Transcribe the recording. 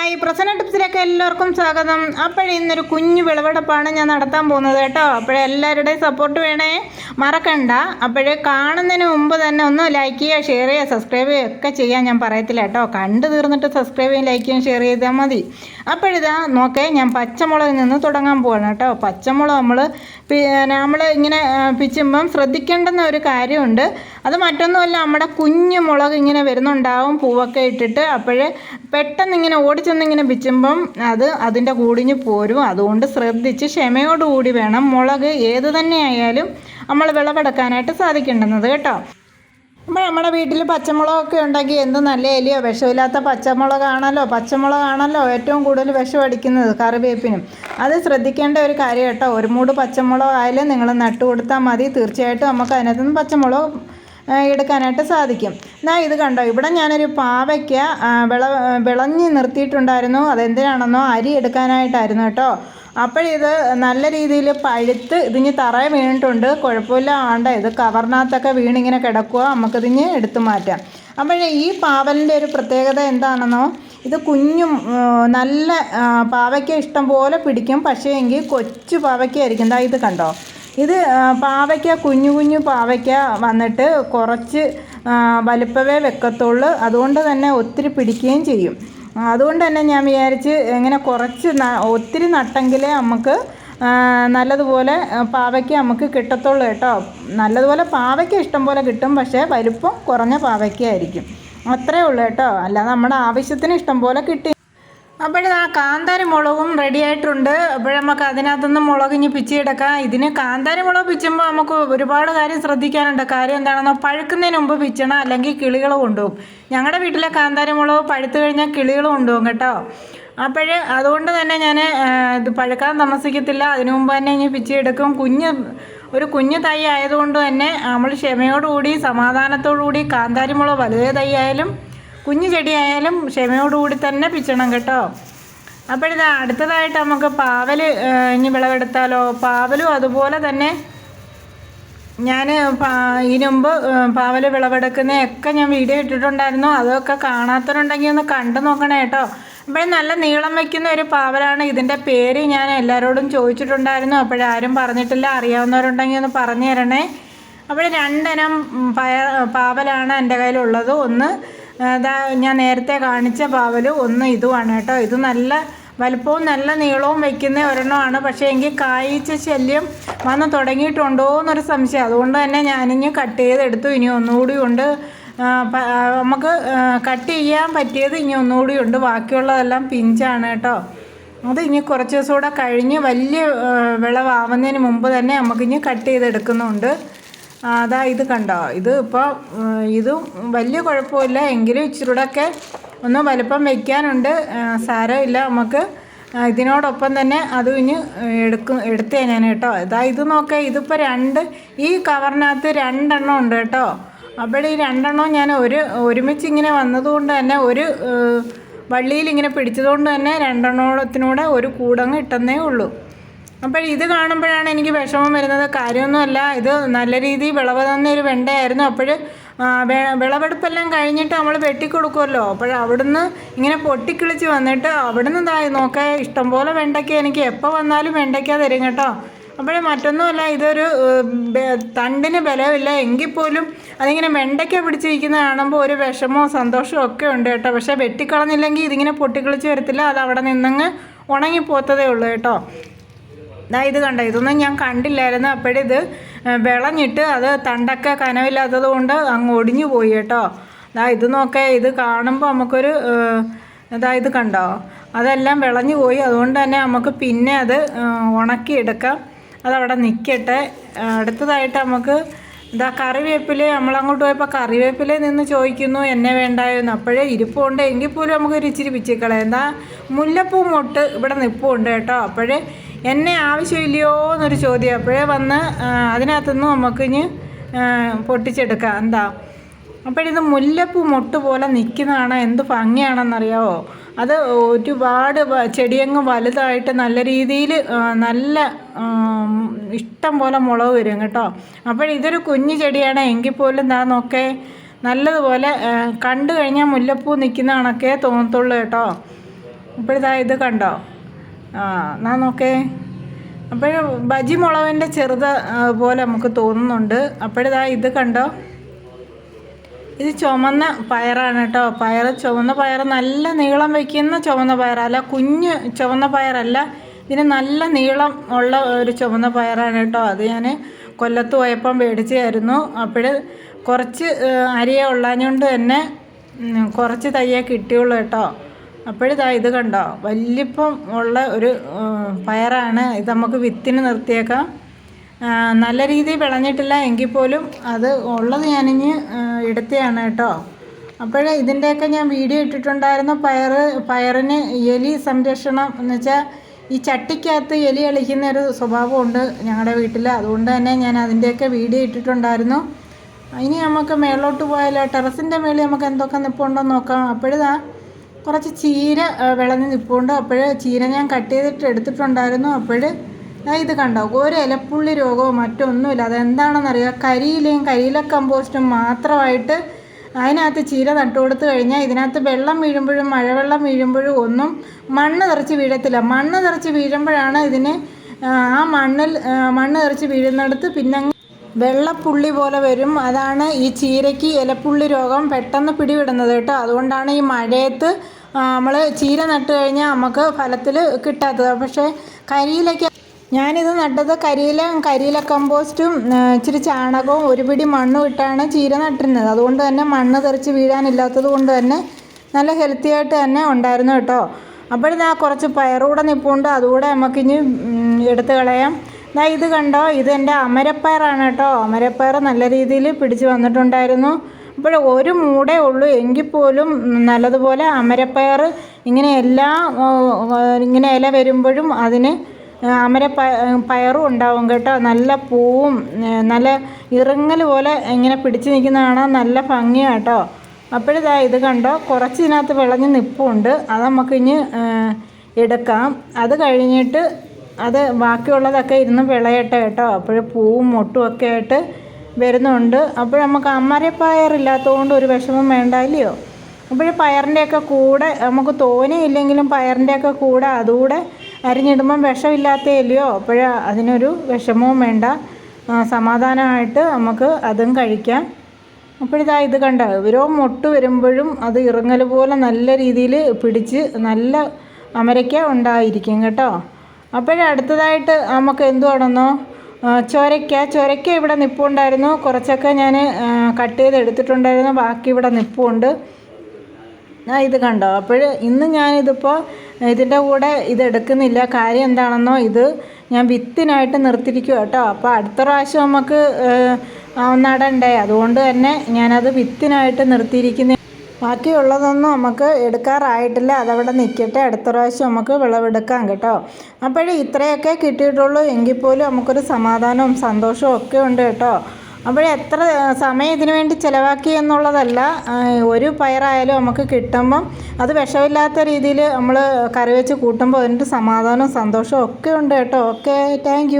Hi. Prasanna ടിപ്സിലേക്ക് എല്ലാവർക്കും സ്വാഗതം. അപ്പോഴേ ഇന്നൊരു കുഞ്ഞു വിളവെടുപ്പാണ് ഞാൻ നടത്താൻ പോകുന്നത് കേട്ടോ. അപ്പോഴേ എല്ലാവരുടെയും സപ്പോർട്ട് വേണേ. മറക്കണ്ട. അപ്പോഴേ കാണുന്നതിന് മുമ്പ് തന്നെ ഒന്ന് ലൈക്ക് ചെയ്യുക ഷെയർ ചെയ്യുക സബ്സ്ക്രൈബ് ചെയ്യുക ഒക്കെ ചെയ്യാൻ ഞാൻ പറയത്തില്ല കേട്ടോ. കണ്ടു തീർന്നിട്ട് സബ്സ്ക്രൈബ് ചെയ്യും ലൈക്ക് ചെയ്യും ഷെയർ ചെയ്താൽ മതി. അപ്പോഴിതാ നോക്കേ ഞാൻ പച്ചമുളകിൽ നിന്ന് തുടങ്ങാൻ പോവാണ് കേട്ടോ. പച്ചമുളക് നമ്മൾ നമ്മൾ ഇങ്ങനെ പിച്ചുമ്പം ശ്രദ്ധിക്കേണ്ടുന്ന ഒരു കാര്യമുണ്ട്. അത് മറ്റൊന്നുമല്ല നമ്മുടെ കുഞ്ഞു മുളക് ഇങ്ങനെ വരുന്നുണ്ടാവും പൂവൊക്കെ ഇട്ടിട്ട്. അപ്പോഴേ പെട്ടെന്ന് ഇങ്ങനെ ഓടിച്ചെന്നിങ്ങനെ പിച്ചുമ്പം അത് അതിന്റെ കൂടിഞ്ഞ് പോരും. അതുകൊണ്ട് ശ്രദ്ധിച്ച് ക്ഷമയോടുകൂടി വേണം മുളക് ഏത് തന്നെയായാലും നമ്മൾ വിളവെടുക്കാനായിട്ട് സാധിക്കേണ്ടുന്നത് കേട്ടോ. അപ്പോൾ നമ്മുടെ വീട്ടിൽ പച്ചമുളകൊക്കെ ഉണ്ടെങ്കിൽ എന്ത് നല്ല എലിയോ. വിഷമില്ലാത്ത പച്ചമുളകാണല്ലോ. പച്ചമുളകാണല്ലോ ഏറ്റവും കൂടുതൽ വിഷം അടിക്കുന്നത് കറിവേപ്പിനും. അത് ശ്രദ്ധിക്കേണ്ട ഒരു കാര്യം കേട്ടോ. ഒരു മൂട് പച്ചമുളകായാലും നിങ്ങൾ നട്ടു കൊടുത്താൽ മതി. തീർച്ചയായിട്ടും നമുക്ക് അതിനകത്ത് നിന്ന് പച്ചമുളക് എടുക്കാനായിട്ട് സാധിക്കും. എന്നാൽ ഇത് കണ്ടോ ഇവിടെ ഞാനൊരു പാവയ്ക്ക വിള വിളഞ്ഞ് നിർത്തിയിട്ടുണ്ടായിരുന്നു. അതെന്തിനാണെന്നോ അരി എടുക്കാനായിട്ടായിരുന്നു കേട്ടോ. അപ്പോഴിത് നല്ല രീതിയിൽ പഴുത്ത് ഇതിഞ്ഞ് തറയെ വീണിട്ടുണ്ട്. കുഴപ്പമില്ല ആണ്ട ഇത് കവറിനകത്തൊക്കെ വീണിങ്ങനെ കിടക്കുക നമുക്കിതിഞ്ഞ് എടുത്തു മാറ്റാം. അപ്പോഴേ ഈ പാവലിന്റെ ഒരു പ്രത്യേകത എന്താണെന്നോ ഇത് കുഞ്ഞും നല്ല പാവയ്ക്ക ഇഷ്ടം പോലെ പിടിക്കും. പക്ഷേ എങ്കിൽ കൊച്ചു പാവയ്ക്കായിരിക്കും ദാ ഇത് കണ്ടോ ഇത് പാവയ്ക്ക കുഞ്ഞു കുഞ്ഞു പാവയ്ക്ക വന്നിട്ട് കുറച്ച് വലുപ്പവേ വെക്കത്തുള്ളൂ. അതുകൊണ്ട് തന്നെ ഒത്തിരി പിടിക്കുകയും ചെയ്യും. അതുകൊണ്ട് തന്നെ ഞാൻ വിചാരിച്ച് ഇങ്ങനെ കുറച്ച് ഒത്തിരി നട്ടെങ്കിലേ നമുക്ക് നല്ലതുപോലെ പാവയ്ക്ക നമുക്ക് കിട്ടത്തുള്ളൂ കേട്ടോ. നല്ലതുപോലെ പാവയ്ക്ക ഇഷ്ടം പോലെ കിട്ടും പക്ഷേ വലുപ്പം കുറഞ്ഞ പാവയ്ക്കായിരിക്കും അത്രേ ഉള്ളൂ കേട്ടോ. അല്ലാതെ നമ്മുടെ ആവശ്യത്തിന് ഇഷ്ടം പോലെ കിട്ടി. അപ്പോഴത് ആ കാന്താരി മുളകും റെഡി ആയിട്ടുണ്ട്. അപ്പോൾ നമുക്ക് അതിനകത്തുനിന്ന് മുളക് ഇനി പിച്ചിയെടുക്കാം. ഇതിന് കാന്താരി മുളക് പിച്ചുമ്പോൾ നമുക്ക് ഒരുപാട് കാര്യം ശ്രദ്ധിക്കാനുണ്ട്. കാര്യം എന്താണെന്നോ പഴുക്കുന്നതിന് മുമ്പ് പിച്ചണം അല്ലെങ്കിൽ കിളികൾ കൊണ്ടുപോകും. ഞങ്ങളുടെ വീട്ടിലെ കാന്താരി മുളക് പഴുത്തു കഴിഞ്ഞാൽ കിളികൾ കൊണ്ടുപോകും കേട്ടോ. അപ്പോഴ് അതുകൊണ്ട് തന്നെ ഞാൻ ഇത് പഴുക്കാൻ താമസിക്കത്തില്ല. അതിനു മുമ്പ് തന്നെ ഇനി പിച്ചിയെടുക്കും. കുഞ്ഞ് ഒരു കുഞ്ഞു തൈ ആയതുകൊണ്ട് തന്നെ നമ്മൾ ക്ഷമയോടുകൂടി സമാധാനത്തോടുകൂടി കാന്താരി മുളക് വലുതേ തൈ ആയാലും കുഞ്ഞു ചെടിയായാലും ക്ഷമയോടുകൂടി തന്നെ പിച്ചണം കേട്ടോ. അപ്പോഴിതാ അടുത്തതായിട്ട് നമുക്ക് പാവൽ ഇനി വിളവെടുത്താലോ? പാവലും അതുപോലെ തന്നെ ഞാൻ ഇതിനു മുമ്പ് പാവൽ വിളവെടുക്കുന്നതൊക്കെ ഞാൻ വീഡിയോ ഇട്ടിട്ടുണ്ടായിരുന്നു. അതൊക്കെ കാണാത്തവരുണ്ടെങ്കിൽ ഒന്ന് കണ്ടു നോക്കണേ കേട്ടോ. അപ്പോഴും നല്ല നീളം വയ്ക്കുന്ന ഒരു പാവലാണ്. ഇതിന്റെ പേര് ഞാൻ എല്ലാവരോടും ചോദിച്ചിട്ടുണ്ടായിരുന്നു. അപ്പോഴാരും പറഞ്ഞിട്ടില്ല. അറിയാവുന്നവരുണ്ടെങ്കിൽ ഒന്ന് പറഞ്ഞു തരണേ. അപ്പോൾ രണ്ടിനം പയ പാവലാണ് എന്റെ കയ്യിലുള്ളത്. ഒന്ന് ഇതാ ഞാൻ നേരത്തെ കാണിച്ച പാവൽ ഒന്ന് ഇതുമാണ് കേട്ടോ. ഇത് നല്ല വലുപ്പവും നല്ല നീളവും വയ്ക്കുന്ന ഒരെണ്ണമാണ്. പക്ഷേ എങ്കിൽ കായ്ച്ച ശല്യം വന്ന് തുടങ്ങിയിട്ടുണ്ടോ എന്നൊരു സംശയം. അതുകൊണ്ട് തന്നെ ഞാനിഞ്ഞ് കട്ട് ചെയ്തെടുത്തു. ഇനി ഒന്നുകൂടി ഉണ്ട്. നമുക്ക് കട്ട് ചെയ്യാൻ പറ്റിയത് ഇനി ഒന്നുകൂടി ഉണ്ട്. ബാക്കിയുള്ളതെല്ലാം പിഞ്ചാണ് കേട്ടോ. അത് ഇനി കുറച്ച് ദിവസം കൂടെ കഴിഞ്ഞ് വലിയ വിളവാവുന്നതിന് മുമ്പ് തന്നെ നമുക്കിനി കട്ട് ചെയ്തെടുക്കുന്നുണ്ട്. അതാ ഇത് കണ്ടോ? ഇത് ഇപ്പോൾ ഇതും വലിയ കുഴപ്പമില്ല. എങ്കിലും ഇച്ചിരൂടെയൊക്കെ ഒന്ന് വലിപ്പം വയ്ക്കാനുണ്ട് സാരമില്ല. നമുക്ക് ഇതിനോടൊപ്പം തന്നെ അതും ഇനി എടുക്കും എടുത്തേ ഞാൻ കേട്ടോ. ഇതാ ഇത് നോക്കേ. ഇതിപ്പോൾ രണ്ട് ഈ കവറിനകത്ത് രണ്ടെണ്ണം ഉണ്ട് കേട്ടോ. അപ്പോൾ ഈ രണ്ടെണ്ണം ഞാൻ ഒരു ഒരുമിച്ച് ഇങ്ങനെ വന്നതുകൊണ്ട് തന്നെ ഒരു വള്ളിയിൽ ഇങ്ങനെ പിടിച്ചതുകൊണ്ട് തന്നെ രണ്ടെണ്ണത്തിനൂടെ ഒരു കൂടങ്ങ് ഇട്ടെന്നേ ഉള്ളൂ. അപ്പോൾ ഇത് കാണുമ്പോഴാണ് എനിക്ക് വിഷമം വരുന്നത്. കാര്യമൊന്നുമല്ല ഇത് നല്ല രീതിയിൽ വിളവ് തന്ന ഒരു വെണ്ടയായിരുന്നു. അപ്പോൾ വിളവെടുപ്പെല്ലാം കഴിഞ്ഞിട്ട് നമ്മൾ വെട്ടിക്കൊടുക്കുമല്ലോ അപ്പോൾ അവിടുന്ന് ഇങ്ങനെ പൊട്ടിക്കിളിച്ച് വന്നിട്ട് അവിടുന്ന് ഇതായി നോക്കാൻ ഇഷ്ടംപോലെ വെണ്ടയ്ക്ക എനിക്ക് എപ്പോൾ വന്നാലും വെണ്ടയ്ക്ക തരും കേട്ടോ. അപ്പോഴേ മറ്റൊന്നുമല്ല ഇതൊരു തണ്ടിന് ബലമില്ല. എങ്കിൽ പോലും അതിങ്ങനെ വെണ്ടയ്ക്ക പിടിച്ചിരിക്കുന്ന കാണുമ്പോൾ ഒരു വിഷമവും സന്തോഷമോ ഒക്കെ ഉണ്ട് കേട്ടോ. പക്ഷേ വെട്ടിക്കളഞ്ഞില്ലെങ്കിൽ ഇതിങ്ങനെ പൊട്ടിക്കിളിച്ച് വരത്തില്ല. അത് അവിടെ നിന്നങ്ങ് ഉണങ്ങിപ്പോത്തതേ ഉള്ളൂ കേട്ടോ. ദാ ഇത് കണ്ട? ഇതൊന്നും ഞാൻ കണ്ടില്ലായിരുന്നു. അപ്പോഴിത് വിളഞ്ഞിട്ട് അത് തണ്ടൊക്കെ കനവില്ലാത്തത് കൊണ്ട് അങ്ങ് ഒടിഞ്ഞു പോയി കേട്ടോ. ദാ ഇത് നോക്കേ ഇത് കാണുമ്പോൾ നമുക്കൊരു ഇത് കണ്ടോ? അതെല്ലാം വിളഞ്ഞു പോയി. അതുകൊണ്ട് തന്നെ നമുക്ക് പിന്നെ അത് ഉണക്കിയെടുക്കാം. അതവിടെ നിൽക്കട്ടെ അടുത്തതായിട്ട് നമുക്ക് ഇതാ കറിവേപ്പില. നമ്മളങ്ങോട്ട് പോയപ്പോൾ കറിവേപ്പില നിന്ന് ചോദിക്കുന്നു എന്നെ വേണ്ടായിരുന്നു അപ്പോഴേ ഇരിപ്പുണ്ട്. എങ്കിൽ പോലും നമുക്ക് ഒരു ഇച്ചിരി പിച്ചിക്കളയാം എന്താ? മുല്ലപ്പൂ മൊട്ട് ഇവിടെ നിൽപ്പുണ്ട് കേട്ടോ. അപ്പോഴേ എന്നെ ആവശ്യമില്ലയോ എന്നൊരു ചോദ്യം. അപ്പോഴേ വന്ന് അതിനകത്തുനിന്ന് നമുക്ക് ഇനി പൊട്ടിച്ചെടുക്കാം. എന്താ? അപ്പോഴിത് മുല്ലപ്പൂ മൊട്ട് പോലെ നിൽക്കുന്നതാണ് എന്ത് ഭംഗിയാണെന്നറിയാവോ? അത് ഒരുപാട് ചെടിയങ്ങ് വലുതായിട്ട് നല്ല രീതിയിൽ നല്ല ഇഷ്ടം പോലെ മുളക് വരും കേട്ടോ. അപ്പോൾ ഇതൊരു കുഞ്ഞു ചെടിയാണ്. എങ്കിൽ പോലും എന്താ നോക്കേ നല്ലതുപോലെ കണ്ടു കഴിഞ്ഞാൽ മുല്ലപ്പൂ നിൽക്കുന്ന കണക്കേ തോന്നത്തുള്ളൂ കേട്ടോ. ഇപ്പോഴിതാ ഇത് കണ്ടോ? ആ എന്നാ നോക്കേ. അപ്പോൾ ബജി മുളകിന്റെ ചെറുത് പോലെ നമുക്ക് തോന്നുന്നുണ്ട്. അപ്പോഴിതാ ഇത് കണ്ടോ? ഇത് ചുമന്ന പയറാണ് കേട്ടോ. പയർ ചുവന്ന പയർ നല്ല നീളം വയ്ക്കുന്ന ചുവന്ന പയറല്ല കുഞ്ഞ് ചുവന്ന പയറല്ല. ഇതിന് നല്ല നീളം ഉള്ള ഒരു ചുവന്ന പയറാണ് കേട്ടോ. അത് ഞാൻ കൊല്ലത്ത് പോയപ്പം മേടിച്ചായിരുന്നു. അപ്പോൾ കുറച്ച് അരിയെ ഉള്ളതുകൊണ്ട് തന്നെ കുറച്ച് തയ്യേ കിട്ടിയുള്ളൂ കേട്ടോ. അപ്പോഴിതാ ഇത് കണ്ടോ? വലിയപ്പം ഉള്ള ഒരു പയറാണ്. ഇത് നമുക്ക് വിത്തിന് നിർത്തിയേക്കാം. നല്ല രീതിയിൽ വിളഞ്ഞിട്ടില്ല എങ്കിൽ പോലും അത് ഉള്ളത് ഞാനിഞ്ഞ് എടുത്തതാണ് കേട്ടോ. അപ്പോഴേ ഇതിന്റെയൊക്കെ ഞാൻ വീഡിയോ ഇട്ടിട്ടുണ്ടായിരുന്നു. പയർ പയറിന് എലി സംരക്ഷണം എന്ന് വെച്ചാൽ ഈ ചട്ടിക്കകത്ത് എലി കളിക്കുന്ന ഒരു സ്വഭാവമുണ്ട് ഞങ്ങളുടെ വീട്ടിൽ അതുകൊണ്ട് തന്നെ ഞാൻ അതിന്റെയൊക്കെ വീഡിയോ ഇട്ടിട്ടുണ്ടായിരുന്നു. ഇനി നമുക്ക് മേളോട്ട് പോയാലോ ടെറസിന്റെ മേളിൽ നമുക്ക് എന്തൊക്കെ നിൽപ്പുണ്ടോ നോക്കാം. അപ്പോഴിതാ കുറച്ച് ചീര വിളഞ്ഞ് നിൽപ്പുണ്ട് അപ്പോൾ ചീര ഞാൻ കട്ട് ചെയ്തിട്ട് എടുത്തിട്ടുണ്ടായിരുന്നു. അപ്പോൾ ഇത് കണ്ടോ? ഒരു ഇലപ്പുള്ളി രോഗമോ മറ്റൊന്നുമില്ല അതെന്താണെന്നറിയുക കരിയിലയും കരിയില കമ്പോസ്റ്റും മാത്രമായിട്ട് അതിനകത്ത് ചീര നട്ടു കൊടുത്തു കഴിഞ്ഞാൽ ഇതിനകത്ത് വെള്ളം വീഴുമ്പോഴും മഴവെള്ളം വീഴുമ്പോഴും ഒന്നും മണ്ണ് തെറിച്ച് വീഴത്തില്ല. മണ്ണ് തെറിച്ച് വീഴുമ്പോഴാണ് ഇതിന് ആ, മണ്ണിൽ മണ്ണ് തെറിച്ച് വീഴുന്നിടത്ത് പിന്നെ വെള്ളപ്പുള്ളി പോലെ വരും. അതാണ് ഈ ചീരയ്ക്ക് ഇലപ്പുള്ളി രോഗം പെട്ടെന്ന് പിടിവിടുന്നത് കേട്ടോ. അതുകൊണ്ടാണ് ഈ മഴയത്ത് നമ്മൾ ചീര നട്ട് കഴിഞ്ഞാൽ നമുക്ക് ഫലത്തിൽ കിട്ടാത്തത്. പക്ഷേ കരിയിലയ്ക്ക് ഞാനിത് നട്ടത് കരിയില കരിയില കമ്പോസ്റ്റും ഇച്ചിരി ചാണകവും ഒരു പിടി മണ്ണും ഇട്ടാണ് ചീര നട്ടിരുന്നത്. അതുകൊണ്ട് തന്നെ മണ്ണ് തെറിച്ച് വീഴാനില്ലാത്തത് കൊണ്ട് തന്നെ നല്ല ഹെൽത്തി ആയിട്ട് തന്നെ ഉണ്ടായിരുന്നു കേട്ടോ. അപ്പോഴിതാ കുറച്ച് പയറൂടെ നിൽപ്പുണ്ട് അതുകൂടെ നമുക്കിനി എടുത്ത് കളയാം. ദാ ഇത് കണ്ടോ? ഇത് എന്റെ അമരപ്പയറാണ് കേട്ടോ. അമരപ്പയർ നല്ല രീതിയിൽ പിടിച്ച് വന്നിട്ടുണ്ടായിരുന്നു. അപ്പോൾ ഒരു മൂടേ ഉള്ളൂ. എങ്കിൽ പോലും നല്ലതുപോലെ അമരപ്പയർ ഇങ്ങനെ എല്ലാ ഇങ്ങനെ ഇല വരുമ്പോഴും അതിന് അമര പ പയറും ഉണ്ടാവും കേട്ടോ. നല്ല പൂവും നല്ല ഇറങ്ങൽ പോലെ ഇങ്ങനെ പിടിച്ച് നിൽക്കുന്ന കാണാൻ നല്ല ഭംഗിയാണ് കേട്ടോ. അപ്പോഴിതാ ഇത് കണ്ടോ? കുറച്ച് ഇതിനകത്ത് വിളഞ്ഞ് നിപ്പുണ്ട്. അത് നമുക്ക് ഇനി ഏ, എടുക്കാം. അത് കഴിഞ്ഞിട്ട് അത് ബാക്കിയുള്ളതൊക്കെ ഇരുന്ന് വിളയട്ടെ കേട്ടോ. അപ്പോൾ പൂവും മൊട്ടും ഒക്കെ ആയിട്ട് വരുന്നുണ്ട്. അപ്പോൾ നമുക്ക് അമരപ്പയറില്ലാത്തതുകൊണ്ട് ഒരു വിഷമം വേണ്ട ഇല്ലയോ? അപ്പോൾ പയറിന്റെയൊക്കെ കൂടെ നമുക്ക് തോനെയില്ലെങ്കിലും പയറിന്റെയൊക്കെ കൂടെ അതുകൂടെ അരിഞ്ഞിടുമ്പം വിഷമില്ലാത്തയല്ലയോ അപ്പോൾ അതിനൊരു വിഷമവും വേണ്ട. സമാധാനമായിട്ട് നമുക്ക് അതും കഴിക്കാം. അപ്പോഴിതാ ഇത് കണ്ട? ഓരോ മൊട്ട് വരുമ്പോഴും അത് ഇറങ്ങൽ പോലെ നല്ല രീതിയിൽ പിടിച്ച് നല്ല അമരയ്ക്ക ഉണ്ടായിരിക്കും കേട്ടോ. അപ്പോഴടുത്തതായിട്ട് നമുക്ക് എന്തുവാണെന്നോ ചൊരയ്ക്ക. ചൊരയ്ക്ക ഇവിടെ നിപ്പുണ്ടായിരുന്നു. കുറച്ചൊക്കെ ഞാൻ കട്ട് ചെയ്ത് എടുത്തിട്ടുണ്ടായിരുന്നു. ബാക്കി ഇവിടെ നിപ്പുണ്ട്. ഇത് കണ്ടോ? അപ്പോൾ ഇന്ന് ഞാനിതിപ്പോൾ ഇതിന്റെ കൂടെ ഇത് എടുക്കുന്നില്ല. കാര്യം എന്താണെന്നോ ഇത് ഞാൻ വിത്തിനായിട്ട് നിർത്തിയിരിക്കുക കേട്ടോ. അപ്പോൾ അടുത്ത പ്രാവശ്യം നമുക്ക് നടണ്ടേ. അതുകൊണ്ട് തന്നെ ഞാനത് വിത്തിനായിട്ട് നിർത്തിയിരിക്കുന്ന. ബാക്കിയുള്ളതൊന്നും നമുക്ക് എടുക്കാറായിട്ടില്ല. അതവിടെ നിൽക്കട്ടെ അടുത്ത പ്രാവശ്യം നമുക്ക് വിളവെടുക്കാം കേട്ടോ. അപ്പോഴേ ഇത്രയൊക്കെ കിട്ടിയിട്ടുള്ളൂ. എങ്കിൽ പോലും നമുക്കൊരു സമാധാനവും സന്തോഷവും ഒക്കെ ഉണ്ട് കേട്ടോ. അപ്പോൾ എത്ര സമയം ഇതിനു വേണ്ടി ചിലവാക്കി എന്നുള്ളതല്ല ഒരു പയറായാലും നമുക്ക് കിട്ടുമ്പം അത് വിഷമില്ലാത്ത രീതിയിൽ നമ്മൾ കറി വെച്ച് കൂട്ടുമ്പോൾ അതിന്റെ സമാധാനവും സന്തോഷവും ഒക്കെ ഉണ്ട് കേട്ടോ. Okay thank